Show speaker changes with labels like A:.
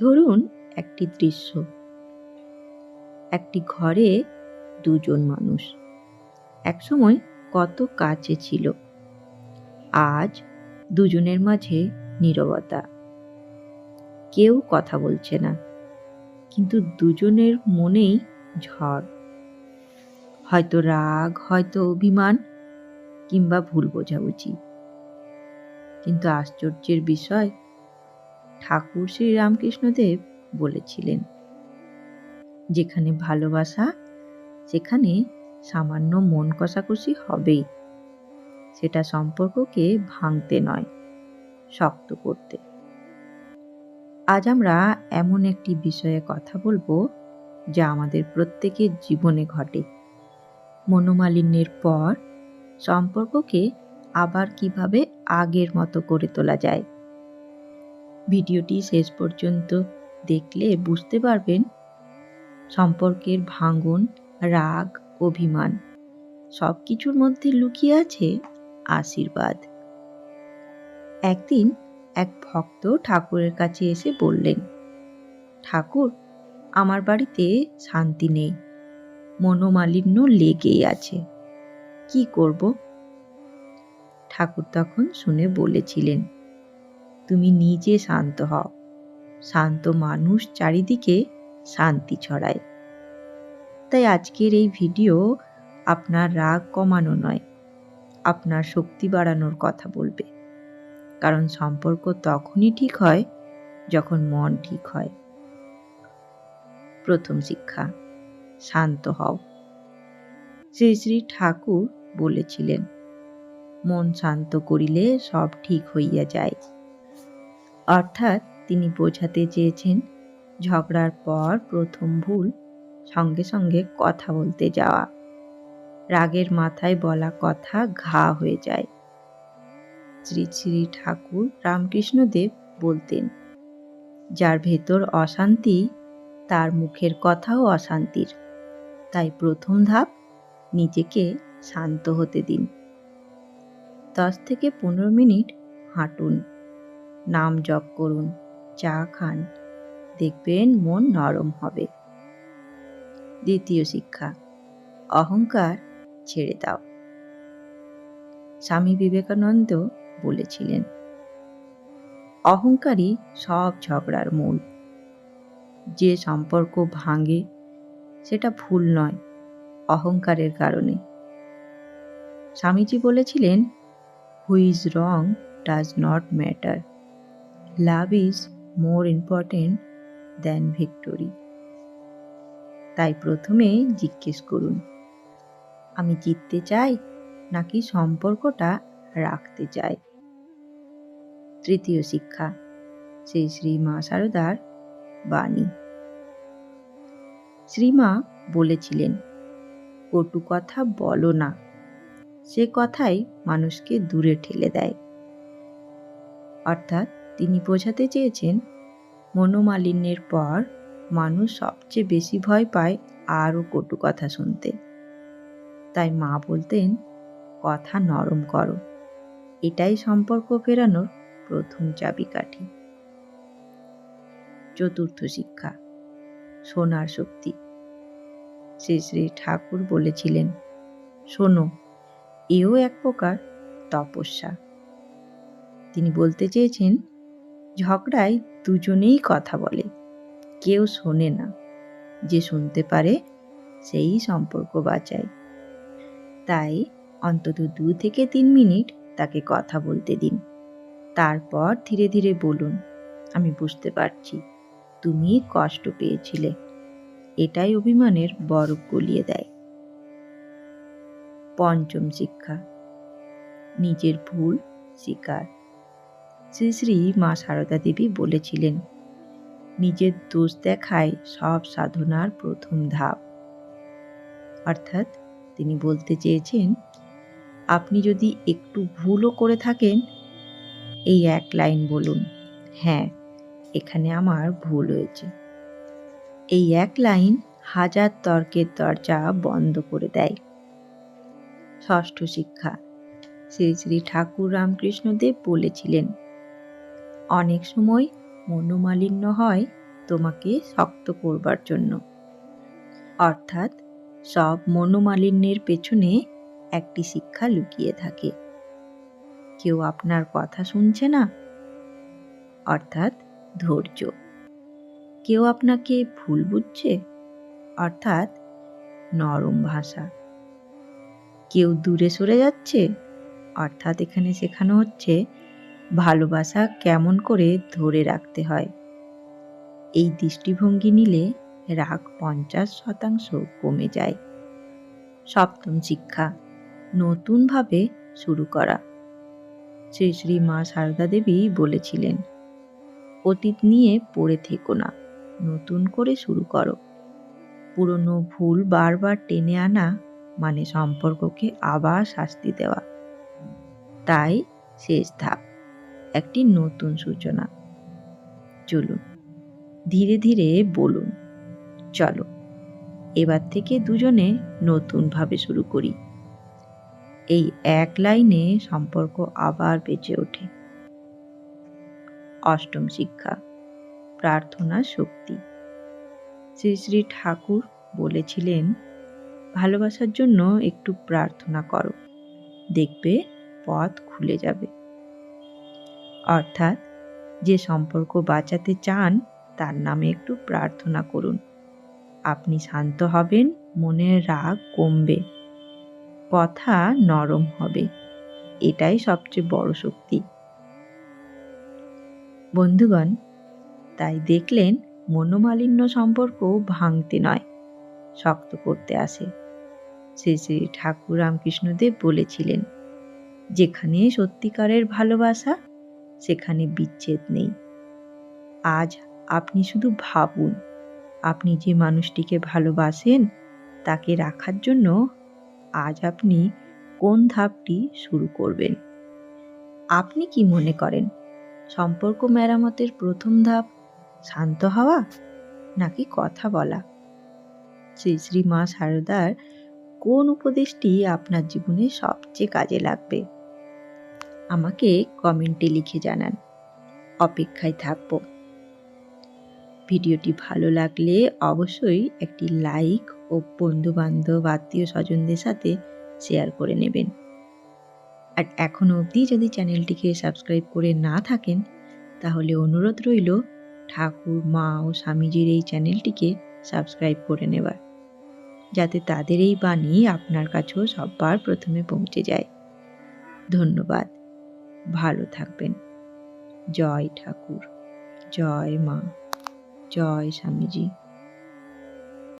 A: ধরুন একটি দৃশ্য। একটি ঘরে দুজন মানুষ। একসময় কত কাছে ছিল। আজ দুজনের মাঝে নীরবতা। কেউ কথা বলছে না, কিন্তু দুজনের মনেই ঝড়। হয়তো রাগ, হয়তো অভিমান, কিংবা ভুল বোঝাবুঝি। কিন্তু আশ্চর্যের বিষয় ঠাকুর শ্রী রামকৃষ্ণদেব বলেছিলেন, যেখানে ভালোবাসা, সেখানে সামান্য মন কষাকষি হবেই। সেটা সম্পর্ককে ভাঙতে নয়, শক্ত করতে। আজ আমরা এমন একটি বিষয়ে কথা বলব, যা আমাদের প্রত্যেকের জীবনে ঘটে। মনোমালিন্যের পর সম্পর্ককে আবার কীভাবে আগের মতো করে তোলা যায়? ভিডিওটি শেষ পর্যন্ত দেখলে বুঝতে পারবেন সম্পর্কের ভাঙন, রাগ, অভিমান সব কিছুর মধ্যে লুকিয়ে আছে আশীর্বাদ। একদিন এক ভক্ত ঠাকুরের কাছে এসে বললেন, ঠাকুর, আমার বাড়িতে শান্তি নেই, মনোমালিন্য লেগেই আছে, কি করব? ঠাকুর তখন শুনে বলেছিলেন তুমি নিজে শান্ত হও। শান্ত মানুষ চারিদিকে শান্তি ছড়ায়। তাই আজকের এই ভিডিও আপনার রাগ কমানো নয়, আপনার শক্তি বাড়ানোর কথা বলবে। কারণ সম্পর্ক তখনই ঠিক হয় যখন মন ঠিক হয়। প্রথম শিক্ষা, শান্ত হও। শ্রী শ্রী ঠাকুর বলেছিলেন, মন শান্ত করিলে সব ঠিক হইয়া যায়। অর্থাৎ তিনি বোঝাতে চেয়েছেন, ঝগড়ার পর প্রথম ভুল সঙ্গে সঙ্গে কথা বলতে যাওয়া। রাগের মাথায় বলা কথা ঘা হয়ে যায়। শ্রী শ্রী ঠাকুর রামকৃষ্ণদেব বলতেন, যার ভেতর অশান্তি, তার মুখের কথাও অশান্তির। তাই প্রথম ধাপ, নিজেকে শান্ত হতে দিন। দশ থেকে পনেরো মিনিট হাঁটুন। নাম জপ করুন, চা খান, দেখবেন মন নরম হবে। দ্বিতীয় শিক্ষা, অহংকার ছেড়ে দাও। স্বামী বিবেকানন্দ বলেছিলেন, অহংকারই সব ঝগড়ার মূল। যে সম্পর্ক ভাঙে, সেটা ভুল নয়, অহংকারের কারণে। স্বামীজি বলেছিলেন, who's wrong does not matter. Love is more important than victory তাই প্রথমে জিজ্ঞেস করুন, আমি জিততে চাই নাকি সম্পর্কটা রাখতে চাই? তৃতীয় শিক্ষা শ্রী শ্রী মা সারদার বাণী। শ্রীমা বলেছিলেন, কটু কথা বলো না। সে কথাই মানুষকে দূরে ঠেলে দেয়। অর্থাৎ তিনি বোঝাতে চেয়েছেন, মনোমালিন্যের পর মানুষ সবচেয়ে বেশি ভয় পায় আরও কটু কথা শুনতে। তাই মা বলতেন, কথা নরম করো। এটাই সম্পর্ক ফেরানোর প্রথম চাবিকাঠি। চতুর্থ শিক্ষা, সোনার শক্তি। শ্রী শ্রী ঠাকুর বলেছিলেন, শোনো, এও এক প্রকার তপস্যা। তিনি বলতে চেয়েছেন ঝগড়ায় দুজনেই কথা বলে। কেউ শোনে না। যে শুনতে পারে, সেই সম্পর্ক বাঁচায়। তাই অন্তত দু থেকে তিন মিনিট তাকে কথা বলতে দিন। তারপর ধীরে ধীরে বলুন, আমি বুঝতে পারছি। তুমি কষ্ট পেয়েছিলে। এটাই অভিমানের বরফ গলিয়ে দেয়। পঞ্চম শিক্ষা, নিজের ভুল স্বীকার। শ্রী শ্রী মা সারদা দেবী বলেছিলেন, নিজের দোষ দেখায় সব সাধনার প্রথম ধাপ। অর্থাৎ তিনি বলতে চেয়েছেন, আপনি যদি একটু ভুলও করে থাকেন, এই এক লাইন বলুন হ্যাঁ এখানে আমার ভুল হয়েছে। এই এক লাইন হাজার তর্কের দরজা বন্ধ করে দেয়। ষষ্ঠ শিক্ষা, শ্রী শ্রী ঠাকুর রামকৃষ্ণদেব বলেছিলেন অনেক সময় মনোমালিন্য হয় তোমাকে শক্ত করবার জন্য। অর্থাৎ সব মনোমালিন্যের পেছনে একটি শিক্ষা লুকিয়ে থাকে। কেউ আপনার কথা শুনছে না? অর্থাৎ ধৈর্য। কেউ আপনাকে ভুল বুঝছে? অর্থাৎ নরম ভাষা। কেউ দূরে সরে যাচ্ছে? অর্থাৎ এখানে শেখানো হচ্ছে ভালোবাসা কেমন করে ধরে রাখতে হয়? এই দৃষ্টিভঙ্গি নিলে রাগ পঞ্চাশ শতাংশ কমে যায়। সপ্তম শিক্ষা, নতুনভাবে শুরু করা। শ্রী শ্রী মা সারদা দেবী বলেছিলেন, অতীত নিয়ে পড়ে থেকো না, নতুন করে শুরু করো। পুরনো ভুল বারবার টেনে আনা মানে সম্পর্ককে আবার শাস্তি দেওয়া। তাই শেষ ধাপ। একটি নতুন সূচনা। চলুন, ধীরে ধীরে বলুন, চলো, এবার থেকে দুজনে নতুনভাবে শুরু করি। এই এক লাইনে সম্পর্ক আবার বেঁচে ওঠে। অষ্টম শিক্ষা, প্রার্থনা শক্তি। শ্রী শ্রী ঠাকুর বলেছিলেন, ভালোবাসার জন্য একটু প্রার্থনা করো, দেখবে পথ খুলে যাবে। অর্থাৎ যে সম্পর্ক বাঁচাতে চান, তার নামে একটু প্রার্থনা করুন। আপনি শান্ত হবেন মনের রাগ কমবে, কথা নরম হবে। এটাই সবচেয়ে বড় শক্তি। বন্ধুগণ, তাই দেখলেন মনোমালিন্য সম্পর্ক ভাঙতে নয়, শক্ত করতে আসে। শ্রী শ্রী ঠাকুর রামকৃষ্ণদেব বলেছিলেন, যেখানে সত্যিকারের ভালোবাসা সেখানে বিচ্ছেদ নেই। আজ আপনি শুধু ভাবুন, আপনি যে মানুষটিকে ভালোবাসেন, তাকে রাখার জন্য আজ আপনি কোন ধাপটি শুরু করবেন? আপনি কি মনে করেন, সম্পর্ক মেরামতের প্রথম ধাপ শান্ত হওয়া নাকি কথা বলা? শ্রী শ্রী মা সারদার কোন উপদেশটি আপনার জীবনে সবচেয়ে কাজে লাগবে? আমাকে কমেন্টে লিখে জানান। অপেক্ষায় থাকব। ভিডিওটি ভালো লাগলে অবশ্যই একটি লাইক ও বন্ধু বান্ধব আত্মীয় স্বজনদের সাথে শেয়ার করে নেবেন। আর এখনও অবধি যদি চ্যানেলটিকে সাবস্ক্রাইব করে না থাকেন, তাহলে অনুরোধ রইল ঠাকুর, মা ও স্বামীজির এই চ্যানেলটিকে সাবস্ক্রাইব করে নেবার, যাতে তাদের এই বাণী আপনার কাছেও সববার প্রথমে পৌঁছে যায়। ধন্যবাদ। ভালো থাকবেন। জয় ঠাকুর জয় মা জয় স্বামীজি।